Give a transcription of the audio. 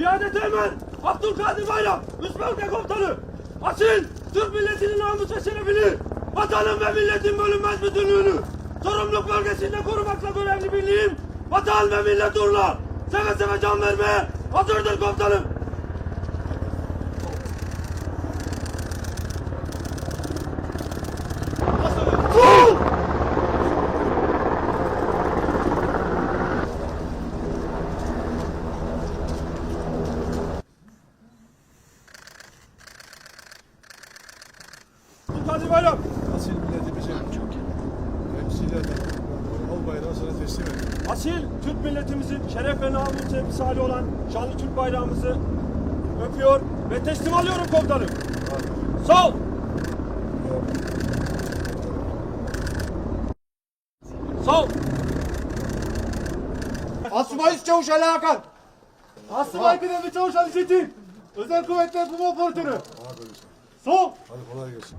İade Teğmen, Abdülkadir Bayram, Müsbevde Komutanı, asil Türk milletinin namus ve şerefini, vatanın ve milletin bölünmez bütünlüğünü, sorumluluk bölgesinde korumakla görevli birliğim, vatan ve millet uğruna seve seve can vermeye hazırdır komutanım. Hadi bayram. Asil milletimizin temsilen al bayrağı sana teslim ediyorum. Asil Türk milletimizin şeref ve namus temsali olan şanlı Türk bayrağımızı öpüyor ve teslim alıyorum komutanım. Sol! Sol! Asubay Çavuş Ali Hakan. Asubay Kıdemli Çavuş Ali Çetin. Özel Kuvvetler Kumu Operatörü. Sol. Hadi kolay gelsin.